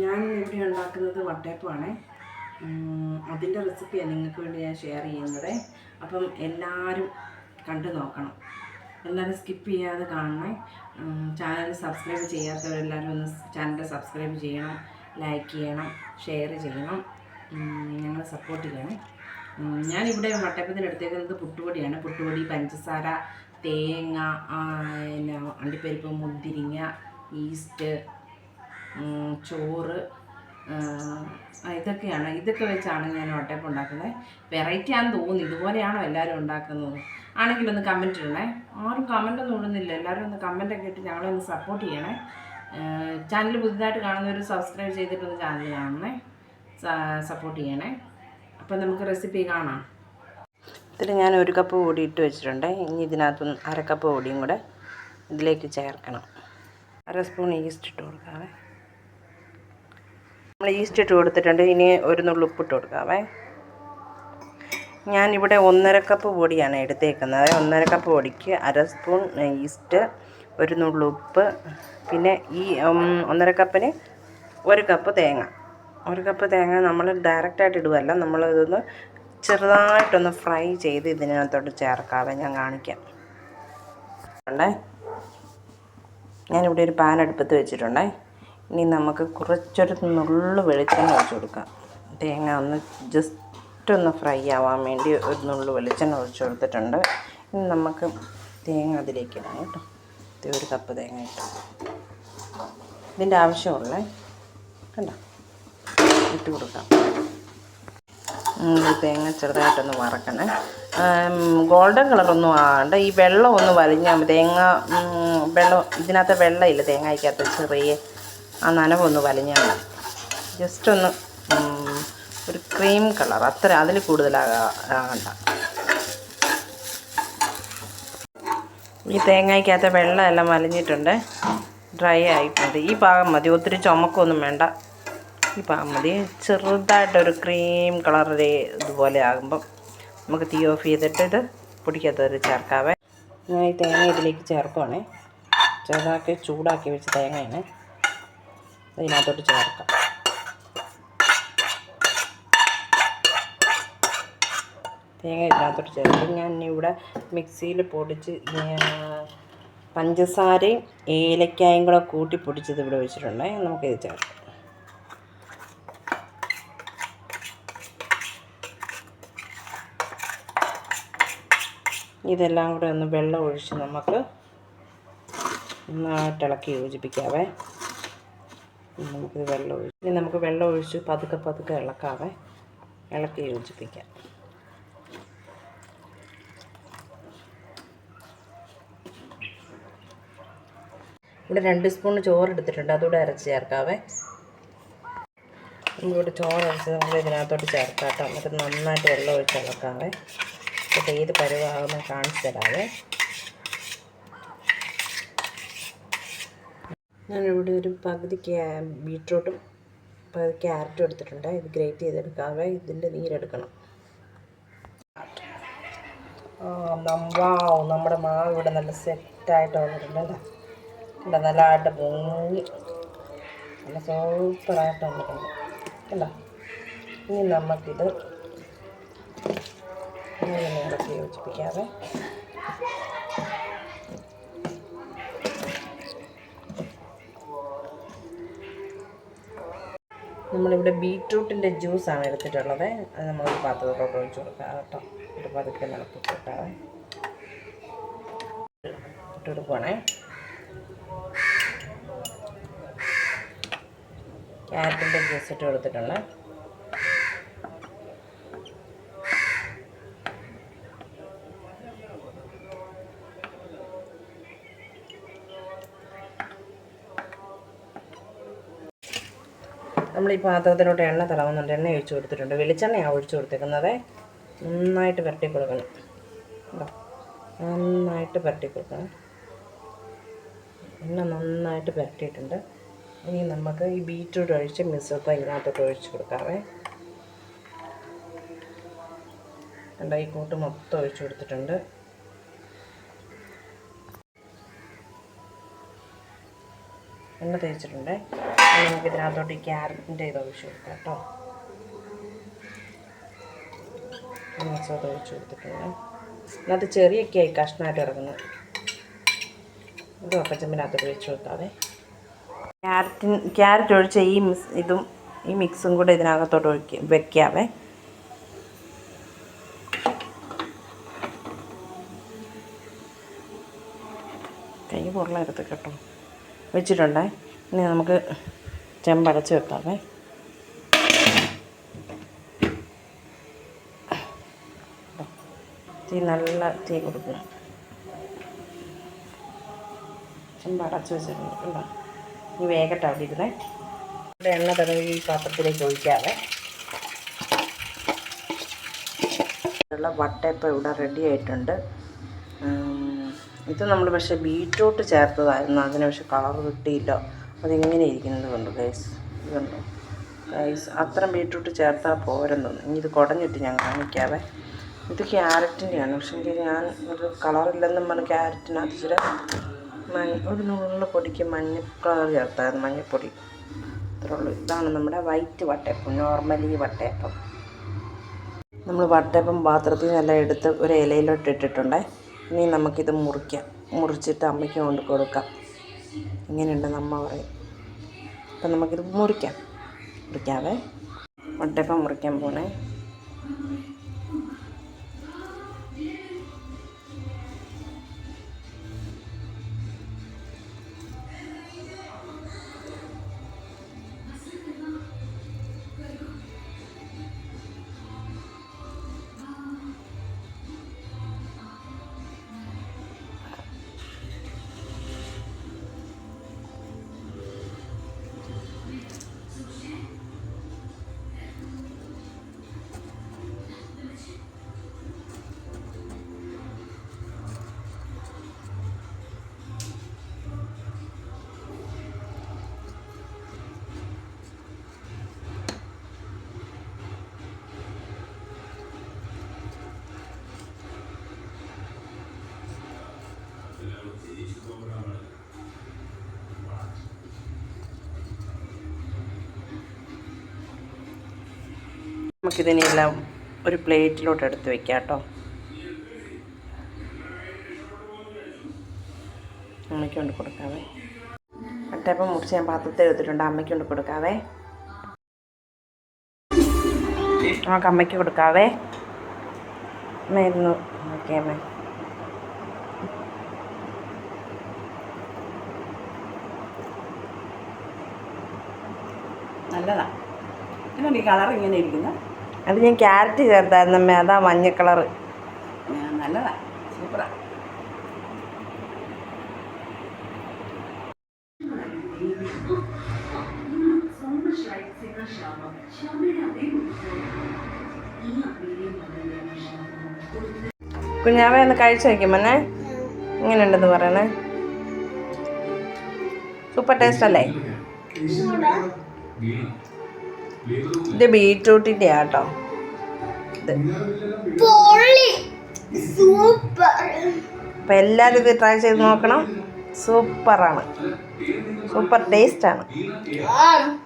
ഞാൻ ഇവിടെ ഉണ്ടാക്കുന്നത് വട്ടയപ്പമാണ്. അതിന്റെ റെസിപ്പിയാണ് നിങ്ങൾക്ക് വേണ്ടി ഞാൻ ഷെയർ ചെയ്യുന്നത്. അപ്പം എല്ലാവരും കണ്ടു നോക്കണം. എല്ലാവരും സ്കിപ്പ് ചെയ്യാതെ കാണണേ. ചാനൽ സബ്സ്ക്രൈബ് ചെയ്യാത്തവരെല്ലാവരും ഒന്ന് ചാനൽ സബ്സ്ക്രൈബ് ചെയ്യണം ലൈക്ക് ചെയ്യണം ഷെയർ ചെയ്യണം. ഞങ്ങളെ സപ്പോർട്ട് ചെയ്യണം. ഞാനിവിടെ വട്ടയപ്പത്തിന് എടുത്തേക്കുന്നത് പുട്ടുപൊടിയാണ്. പുട്ടുപൊടി പഞ്ചസാര തേങ്ങ പിന്നെ അണ്ടിപ്പരിപ്പ് മുന്തിരിങ്ങ ഈസ്റ്റ് ചോറ് ഇതൊക്കെയാണ്. ഇതൊക്കെ വെച്ചാണ് ഞാൻ വട്ടയപ്പം ഉണ്ടാക്കുന്നത് വെറൈറ്റി ആണെന്ന് തോന്നുന്നു. ഇതുപോലെയാണോ എല്ലാവരും ഉണ്ടാക്കുന്നത്? ആണെങ്കിലൊന്ന് കമന്റ് ഇടണേ. ആരും കമന്റൊന്നും ഇടുന്നില്ല. എല്ലാവരും ഒന്ന് കമന്റൊക്കെ ഇട്ട് ഞങ്ങളെ ഒന്ന് സപ്പോർട്ട് ചെയ്യണേ. ചാനൽ പുതുതായിട്ട് കാണുന്നവർ സബ്സ്ക്രൈബ് ചെയ്തിട്ടൊന്ന് ചാനൽ കാണണേ സപ്പോർട്ട് ചെയ്യണേ. അപ്പം നമുക്ക് റെസിപ്പി കാണാം. ഇതിൽ ഞാൻ ഒരു കപ്പ് പൊടി ഇട്ട് വെച്ചിട്ടുണ്ട്. ഇനി ഇതിനകത്ത് അര കപ്പ് പൊടിയും കൂടെ ഇതിലേക്ക് ചേർക്കണം. അര സ്പൂൺ ഈസ്റ്റ് ഇട്ട് കൊടുക്കാവേ. നമ്മൾ ഈസ്റ്റ് ഇട്ട് കൊടുത്തിട്ടുണ്ട്. ഇനി ഒരു നുള്ളു ഉപ്പിട്ട് കൊടുക്കാവേ. ഞാനിവിടെ ഒന്നര കപ്പ് പൊടിയാണ് എടുത്തേക്കുന്നത്. ഒന്നര കപ്പ് പൊടിക്ക് അര സ്പൂൺ ഈസ്റ്റ് ഒരു നുള്ളു ഉപ്പ് പിന്നെ ഈ ഒന്നര കപ്പിന് ഒരു കപ്പ് തേങ്ങ. ഒരു കപ്പ് തേങ്ങ നമ്മൾ ഡയറക്റ്റായിട്ട് ഇടുവല്ല. നമ്മൾ ഇതൊന്ന് ചെറുതായിട്ടൊന്ന് ഫ്രൈ ചെയ്ത് ഇതിനകത്തോട്ട് ചേർക്കാവേ. ഞാൻ കാണിക്കാം. ഞാനിവിടെ ഒരു പാൻ അടുപ്പത്ത് വെച്ചിട്ടുണ്ടേ. ഇനി നമുക്ക് കുറച്ചൊരു നുള്ളു വെളിച്ചെണ്ണ ഒഴിച്ച് കൊടുക്കാം. തേങ്ങ ഒന്ന് ജസ്റ്റ് ഒന്ന് ഫ്രൈ ആവാൻ വേണ്ടി ഒരു നുള്ളു വെളിച്ചെണ്ണ ഒഴിച്ച് കൊടുത്തിട്ടുണ്ട്. ഇനി നമുക്ക് തേങ്ങ അതിലേക്ക് ഇടാം കേട്ടോ. ഒരു കപ്പ് തേങ്ങ ഇട്ടു. ഇതിന്റെ ആവശ്യമുള്ളേ കണ്ടോ? ഇട്ട് കൊടുക്കാം. തേങ്ങ ചെറുതായിട്ടൊന്ന് വറക്കണേ. ഗോൾഡൻ കളറൊന്നും ആണ്ട് ഈ വെള്ളം ഒന്ന് വലിഞ്ഞാൽ തേങ്ങ വെള്ളം ഇതിനകത്ത് വെള്ളമില്ല. തേങ്ങയ്ക്കകത്ത് ചെറിയ ആ നനവൊന്ന് വലിഞ്ഞാൽ മതി. ജസ്റ്റ് ഒന്ന് ഒരു ക്രീം കളർ അത്ര അതിൽ കൂടുതലാകണ്ട ഈ തേങ്ങയ്ക്കകത്ത് വെള്ളം എല്ലാം വലിഞ്ഞിട്ടുണ്ട് ഡ്രൈ ആയിട്ടുണ്ട് ഈ പാകം മതി. ഒത്തിരി ചുമക്കൊന്നും വേണ്ട. ഈ പാകം മതി. ചെറുതായിട്ടൊരു ക്രീം കളറിൽ ഇതുപോലെ ആകുമ്പം നമുക്ക് തീ ഓഫ് ചെയ്തിട്ട് ഇത് പൊടിക്കകത്ത് ചേർക്കാവേ. ഞാൻ ഈ തേങ്ങ ഇതിലേക്ക് ചേർക്കുവാണേ. ചെറുതാക്കി ചൂടാക്കി വെച്ച തേങ്ങയാണ്. ഇതിനകത്തോട്ട് ചേർക്കാം. തേങ്ങ ഇതിനകത്തോട്ട് ചേർക്കും. ഞാൻ ഇവിടെ മിക്സിയിൽ പൊടിച്ച് പഞ്ചസാരയും ഏലക്കായും കൂടെ കൂട്ടി പൊടിച്ചത് ഇവിടെ വെച്ചിട്ടുണ്ട്. നമുക്കിത് ചേർക്കാം. ഇതെല്ലാം കൂടെ ഒന്ന് വെള്ളം ഒഴിച്ച് നമുക്ക് നന്നായിട്ട് ഇളക്കി യോജിപ്പിക്കാവേ. നമുക്കിത് വെള്ളം ഒഴിച്ച് ഇനി നമുക്ക് വെള്ളം ഒഴിച്ച് പതുക്കെ പതുക്കെ ഇളക്കാതെ ഇളക്കി യോജിപ്പിക്കാം. ഇവിടെ രണ്ട് സ്പൂൺ ചോറ് എടുത്തിട്ടുണ്ട്. അതുകൂടെ അരച്ച് ചേർക്കാവേ. നമ്മളിവിടെ ചോറ് അരച്ച് നമ്മൾ ഇതിനകത്തോട്ട് ചേർക്കാട്ടോ. കേട്ടോ എന്നിട്ട് നന്നായിട്ട് വെള്ളം ഒഴിച്ച് ഇളക്കാവേ. ഇപ്പോൾ ഏത് പരുവാകുന്ന കാണിച്ചു തരാവേ. ഞാനിവിടെ ഒരു പകുതി ബീട്രൂട്ടും പകുതി ക്യാരറ്റും എടുത്തിട്ടുണ്ട്. ഇത് ഗ്രേറ്റ് ചെയ്തെടുക്കാതെ ഇതിന്റെ നീരെടുക്കണം. വാവ്. നമ്മുടെ മാവ് ഇവിടെ നല്ല സെറ്റായിട്ട് വന്നിട്ടുണ്ടല്ലോ ഇവിടെ നല്ലതായിട്ട് പൊങ്ങി. നല്ല സൂപ്പറായിട്ട് വന്നിട്ടുണ്ട്. അല്ല ഇനി നമുക്കിത് ഇങ്ങനെ ഇറക്കി നമ്മളിവിടെ ബീട്രൂട്ടിന്റെ ജ്യൂസാണ് എടുത്തിട്ടുള്ളത്. അത് നമ്മൾ പാത്രത്തോട്ട് ഒഴിച്ച് കൊടുക്കാം. കേട്ടോ. ഒരു പതുക്കെ നടത്തി കൊടുക്കാതെ ഇട്ട് ക്യാരറ്റിന്റെ ജ്യൂസ് ഇട്ട് കൊടുത്തിട്ടുണ്ട്. നമ്മൾ ഈ പാത്രത്തിലോട്ട് എണ്ണ തിളങ്ങുന്നുണ്ട്. എണ്ണ ഒഴിച്ചു കൊടുത്തിട്ടുണ്ട്. വെളിച്ചെണ്ണയാണ് ഒഴിച്ചു കൊടുത്തേക്കുന്നത്. നന്നായിട്ട് പുരട്ടി കൊടുക്കണം? നന്നായിട്ട് പുരട്ടി കൊടുക്കണം. എണ്ണ നന്നായിട്ട് പുരട്ടിയിട്ടുണ്ട്. ഇനി നമുക്ക് ഈ ബീറ്റ്റൂട്ട് ഒഴിച്ച് മിശ്രിതം ഇതിനകത്തോട്ട് ഒഴിച്ചു കൊടുക്കാവേ. കണ്ട? ഈ കൂട്ട് മൊത്തം ഒഴിച്ചു കൊടുത്തിട്ടുണ്ട്. എണ്ണ തേച്ചിട്ടുണ്ട്. നമുക്ക് ഇതിനകത്തോട്ട് ഈ ക്യാരറ്റിന്റെ ഇത് ഒഴിച്ച് കൊടുക്കാം കേട്ടോ. മസാല ഒഴിച്ച് കൊടുത്തിട്ടുണ്ട്. അതിനകത്ത് ചെറിയൊക്കെ ആയി കഷ്ണമായിട്ട് ഇറങ്ങുന്നത് ഇത് ഒക്കച്ചമ്പിനകത്തോട്ട് ഒഴിച്ച് കൊടുത്താതെ ക്യാരറ്റിൻ ക്യാരറ്റ് ഒഴിച്ച ഈ മിക്സ് ഇതും ഈ മിക്സും കൂടെ ഇതിനകത്തോട്ട് ഒഴിക്കുക വെക്കാവേ. കൈ പൊറളെടുത്ത് കേട്ടോ. വെച്ചിട്ടുണ്ടേ. ഇനി നമുക്ക് ചെമ്പടച്ച് വെക്കാമേ തീ നല്ല തീ കൊടുക്കുക. ചെമ്പടച്ച് വെച്ചിട്ടുണ്ട്. ഇനി വേഗട്ടെ അവിടെ ഇരുന്നേ ഇവിടെ എണ്ണ തുടങ്ങി ഈ പാത്രത്തിലേക്ക് ഒഴിക്കാവേ. ഉള്ള വട്ടയപ്പം ഇവിടെ റെഡി ആയിട്ടുണ്ട്. ഇത് നമ്മൾ പക്ഷേ ബീട്രൂട്ട് ചേർത്തതായിരുന്നു. അതിന് പക്ഷേ കളർ കിട്ടിയില്ല. അതിങ്ങനെ ഇരിക്കുന്നത് കൊണ്ട് ഗൈസ് ഇതുണ്ടോ ഗൈസ് അത്ര ബീട്രൂട്ട് ചേർത്താൽ പോരെന്നു ഇനി ഇത് കുടഞ്ഞിട്ട് ഞാൻ കാണിക്കാവേ. ഇത് ക്യാരറ്റിന്റെയാണ് പക്ഷേ എനിക്ക് ഞാൻ ഒരു കളറില്ലെന്നും പറഞ്ഞ് ക്യാരറ്റിനകത്ത് ഇച്ചിരി മഞ്ഞ ഒരു നുള്ളിൽ പൊടിക്ക് മഞ്ഞ കളർ ചേർത്തായിരുന്നു. മഞ്ഞപ്പൊടി. അത്രേ ഉള്ളൂ. ഇതാണ് നമ്മുടെ വൈറ്റ് വട്ടയപ്പം. നോർമലി വട്ടയപ്പം. നമ്മൾ വട്ടയപ്പം പാത്രത്തിൽ നിന്നെല്ലാം എടുത്ത് ഒരു ഇലയിലോട്ട് ഇട്ടിട്ടുണ്ടേ. ഇനി നമുക്കിത് മുറിക്കാം. മുറിച്ചിട്ട് അമ്മയ്ക്ക് കൊണ്ട് കൊടുക്കാം. ഇങ്ങനെയുണ്ടെന്ന് അമ്മ പറയും. അപ്പം നമുക്കിത് മുറിക്കാം. മുറിക്കാവേ. മുട്ടയപ്പം മുറിക്കാൻ പോണേ. നമുക്കിതിനെല്ലാം ഒരു പ്ലേറ്റിലോട്ട് എടുത്ത് വെക്കാം കേട്ടോ. അമ്മയ്ക്ക് കൊണ്ട് കൊടുക്കാവേ. മറ്റേപ്പം മുറിച്ച് ഞാൻ പാത്രത്തിൽ എടുത്തിട്ടുണ്ട്. അമ്മയ്ക്ക് കൊണ്ട് കൊടുക്കാവേ. നമുക്ക് അമ്മയ്ക്ക് കൊടുക്കാവേ. അമ്മയിരുന്നു ഓക്കെ അമ്മ. നല്ലതാ. എന്നാണ് ഈ കളർ ഇങ്ങനെ ഇരിക്കുന്നത് അത് ഞാൻ ക്യാരറ്റ് ചേർത്തായിരുന്നു അമ്മ അതാ മഞ്ഞ കളറ് നല്ലതാ. സൂപ്പറാ. കുഞ്ഞാവെ ഒന്ന് കഴിച്ചു വയ്ക്കുമ്പോന്നെ മോനെ. ഇങ്ങനെയുണ്ടെന്ന് പറയണേ. സൂപ്പർ ടേസ്റ്റ് അല്ലേ? ഇത് ബീട്രൂട്ടിന്റെ ആട്ടോ. അപ്പൊ പൊളി സൂപ്പർ. അപ്പം എല്ലാവരും ഇത് ട്രൈ ചെയ്ത് നോക്കണം. സൂപ്പറാണ്. സൂപ്പർ ടേസ്റ്റ് ടേസ്റ്റാണ്. ആ.